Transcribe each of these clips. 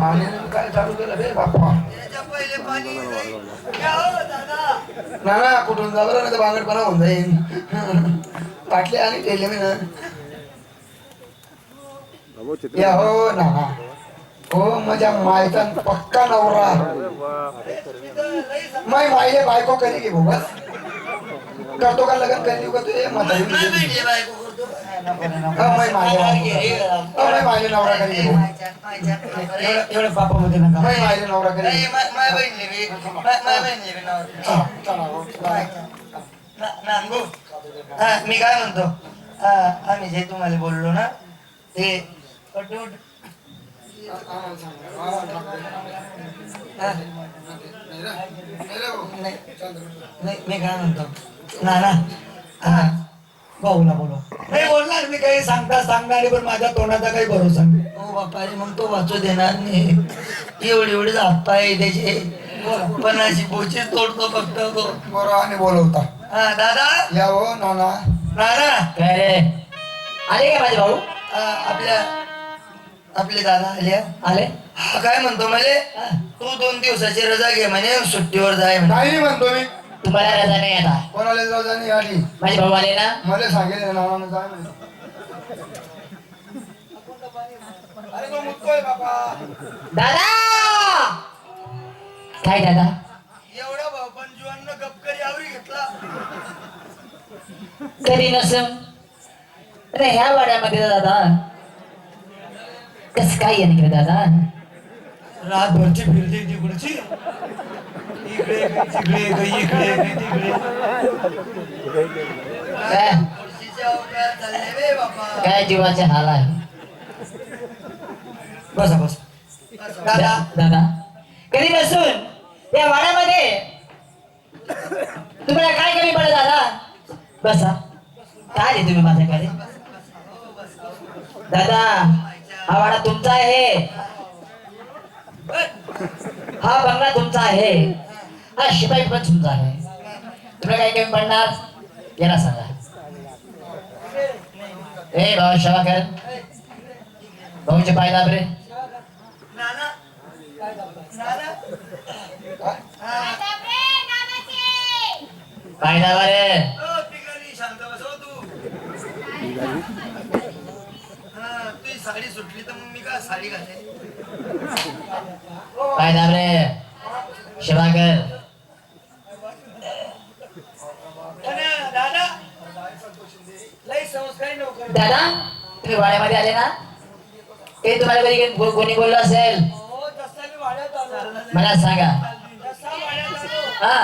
पाणी काय चालू केलं बाप्पा? ना ना कुठून जा बरं नाही तर बांगडपणा होऊन जाईल पाटले आणि केले मी ना. या हो ना हो माझ्या मायचा पक्का नवरा. माय मायले बायको कधी घे बस? करतो का लग्न? करी का तुझे म्हातारी मायले हा, माय मायले नवरा करी की भाऊ मायच्या- मायच्या नवरा. एवढं पापामध्ये नका नवरा माय-. माय- नवरा. हा, मी काय म्हणतो आम्ही जे तुम्हाला बोललो ना ते नाही, मी काय म्हणतो ना ना हा भाऊला बोलो नाही बोलणार मी काही सांगता सांगणारे पण माझ्या तोंडाचा काही भरोसा नाही. हो बापा रे मग तो वाचू देणार नाही. एवढे एवढे हात पाय त्याचे. पण अशी बोचे तोडतो फक्त तो. बरं आणि बोलवता. हा दादा? या हो नाना. दादा काय रे? आले का माझे भाऊ? आपल्या आपले दादा आल्या आले? हा काय म्हणतो मले? तू दोन दिवसाची रजा घे म्हणे सुट्टीवर जाय म्हणे. काही म्हणतो मी. तुम्हाला रजा नाही आता. कोणाला जाऊ जाणी आली? माझे भाऊ आले ना? मला सांगेल नानानं जाय अरे तो मुततोय बाबा. दादा! काय दादा? एवढा भाऊ पण जीवांना गपकरी आवरी घेतला. कधी नसम अरे ह्या वाड्यामध्ये दादा. कस काय गेलं दादा? रातभरची फिरली तिकडची इकडे तिकडे इकडे तिकडे काय? जीवाचे हाल आहे? बसा बस. दादा. दादा. कधी नसून या वाड्यामध्ये. तुम्हाला काय कमी पडलं दादा? बसा. काय रे तुम्ही माझ्याकडे? दादा हा वाडा तुमचा आहे. हा बंगला तुमचा आहे. हा शिपाई पण तुमचा आहे. तुला काय कमी पडणार याला सांगा. ए भाऊ शवाकर भाऊचे पाय दाब रे पाय दाबा रे हा, तुझी साडी सुटली तर मग मी का साडी घाले पाय दाब रे शिवाकर. दादा तुम्ही वाड्यामध्ये आले ना? ते तुम्हाला कधी कोणी बोललं असेल? मला सांगा. हा.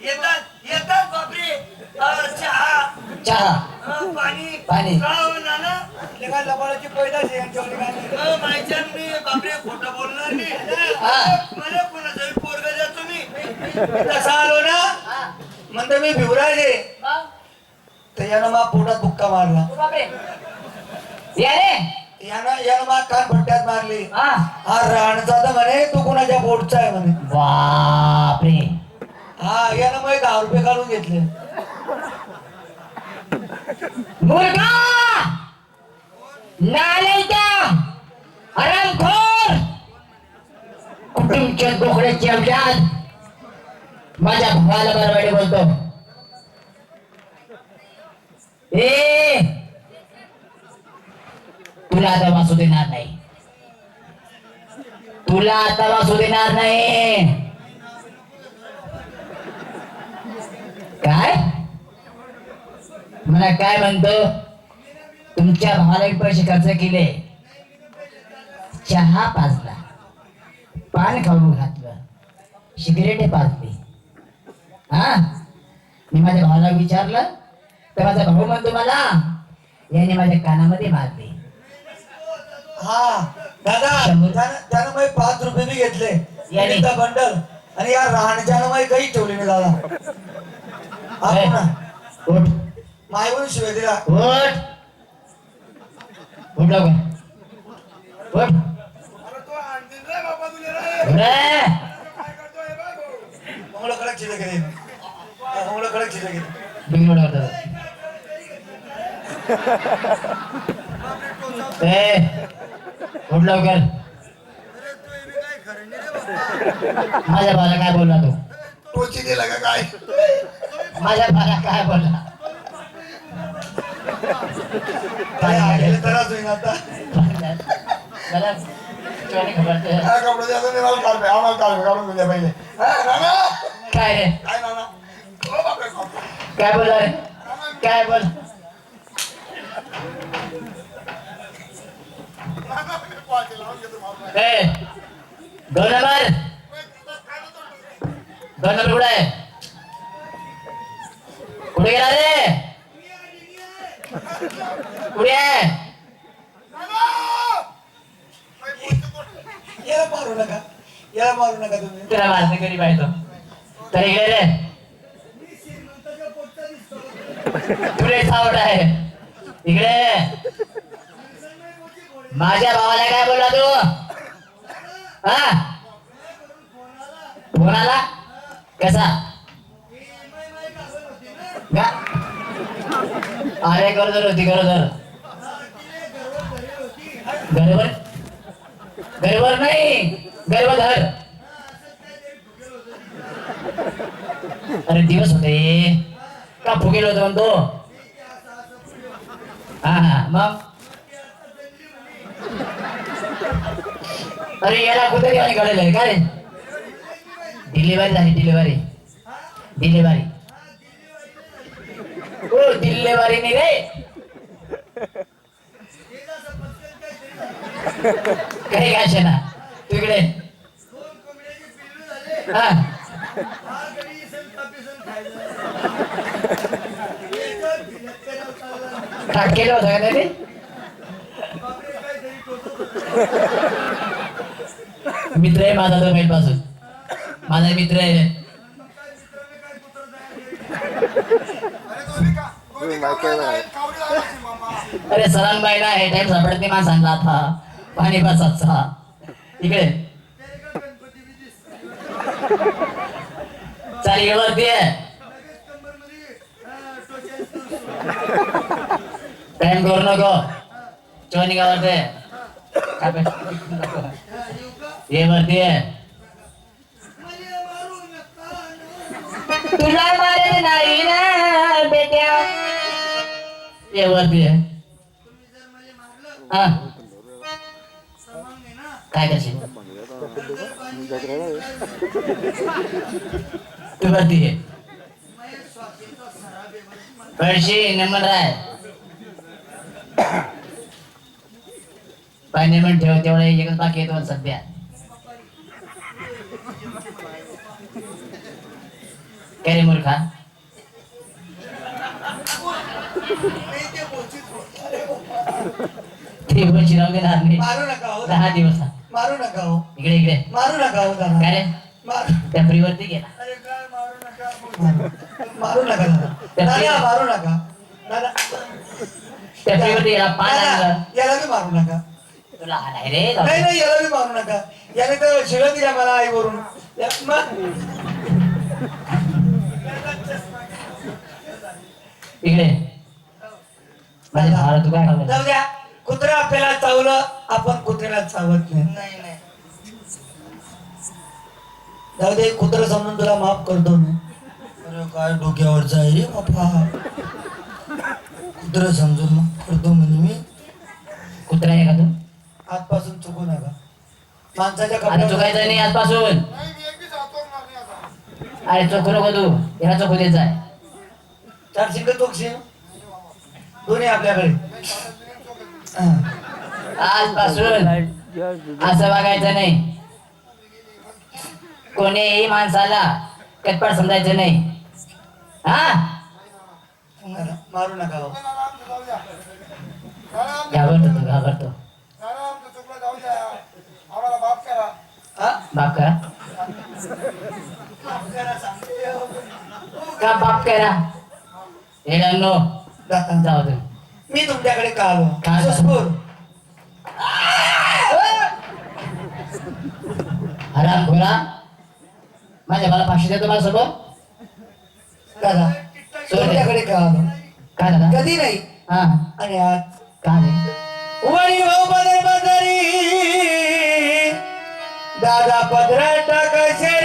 येतात येतात बापरे. चहा. चहा. पाणी. पाणी. का हो नाना लेखा लबाडाची पैदाश मायच्यान मी बापरे खोटं बोलणार नाही. हा. मला कोणाचा पोरगा द्या तुम्ही. तसा आलो ना? म्हणतो मी भिवराज आहे. तर यानं मा पोटात बुक्का मारला. या रे यानं यानं मा कान भट्ट्यात मारली. हा. हा राणचा तर म्हणे तू कोणाच्या पोटचा आहे म्हणे. बापरे. हा यानं मग दहा रुपये काढून घेतले. मुलगा! नालायका! हरामखोर! कुटुंबच्या बोकड्याची अवजात माझ्या भावाला बरवाडी बोलतो. ए! तुला आता वाचू देणार नाही. तुला आता वाचू देणार नाही. काय? मला काय म्हणतो? तुमच्या भावाला पैसे खर्च केले. चहा पाजला. पान खाऊ घातलं. सिगरेट पाजली. हा? मी माझ्या भावाला विचारलं. तर माझा भाऊ म्हणतो मला याने माझ्या कानामध्ये मारले. हा दादा. त्यानं मग पाच रुपये बी घेतले बंडल आणि या राहण्याच्यानं मग काही ठेवले नाही दादा. उठ. मायवून शिवाय दिला उठ. उठ लवकर उठ. अरे तो आणतील रे बाबा तुले रे. उठ रे. काय करतोय बा भाऊ? मंगळ कडक चिले गेले मंगळ कडक चिले गेले बिघडून वाटत. ए उठ लवकर माझ्या भाला काय बोलला तू? टोची दिला का काय? माझ्या भाला काय बोलला? काय आलेलं तरच होईन आता. मला चोरी खबर हा, कपडे द्या तुम्ही मला काढ आम्हाला काढ काढून द्या पहिले. हा, नाना काय रे? काय नाना? ओ बापरे बाप. काय बोलला रे? काय बोल? ए दोन नंबर दोन नंबर कुठे आहे? कुठे गेला रे कुठे आहे याला मारू नका याला मारू नका तुम्ही तुला मारणे कधी पाहिजे तर इकडे रे तुले सावट आहे इकडे माझ्या भावाला काय बोलला तू हा आला कसा अरे गरोदर होती गरोदर गरोबर गरोबर नाही गर्भधर अरे दिवस होते. का फुगेल होतो म्हणतो. हा हा मग? अरे याला कुठे घेऊन कळलं काय? डिलिव्हरी झाली डिलिव्हरी. डिलिव्हरी. हो दिल्लेवारी नाही रे काही काय ना तिकडे हा. टाकेलं होतं का त्याने? मित्र आहे माझा तो मेल पासून माझा मित्र आहे. तुम्ही. अरे सरांबाई ना हे टाइम सापडत नाही माणसांना आता. पाणी बसाचा इकडे. चाल इकडे वरती आहे? टाइम करू नको. चोनी नको. ये वरती आहे. तुला मारेल नाही ना बेट्या. वरती आहे. हा. काय करशील? तू वरती आहे. पळशी नंबर आहे पाहिजे ठेव तेवढं एकच बाकी येतो सध्या. काय रे मूर्खा. ते बोलची राहू दे लहान नाही. मारू नका हो दहा दिवस मारू नका हो. इकडे इकडे. मारू नका हो दादा. काय रे? मारू. त्या फ्रीवरती गेला अरे काय मारू नका मारू नका दादा. दादा मारू नका. दादा. त्या फ्रीवरती गेला पान दादा, याला बी मारू नका. तुला हाणाय रे जाऊ नाही दे. नाही याला बी मारू नका. याने तर शिव्या दिल्या मला आईवरून. या- मग इकडे माझ्या भावाला तू काय खाल्लं जाऊ द्या. कुत्रा आपल्याला चावलं आपण कुत्र्याला चावत नाही. नाही नाही. जाऊ दे कुत्र समजून तुला माफ करतो मी. अरे काय डोक्यावरचा आहे रे बापा कुत्र समजून मग करतो म्हणजे मी. कुत्रा आहे का तू? आजपासून चुकू नका. माणसाच्या कपड्यावर- चुकायचं नाही आजपासून. अरे चुकू नको तू. याला चुकू देत जाय चारशे का चोकशे दोन्ही आपल्याकडे. आजपासून असं वागायचं नाही. कोणीही माणसाला कटपट समजायचं नाही. हा? मारू नका हो. घाबरतो तू घाबरतो. हा? बाप करा. का बाप करा? हे जाऊ दे. मी तुमच्याकडे का काय झालं? सुस्फूर. माझ्या मला पाचशे देतो मला सगळं दादा तुमच्याकडे काय दादा? कधी नाही. हा. आणि आज. काय रे? वडी भाऊ पदरी दादा पदरा टाकायचे.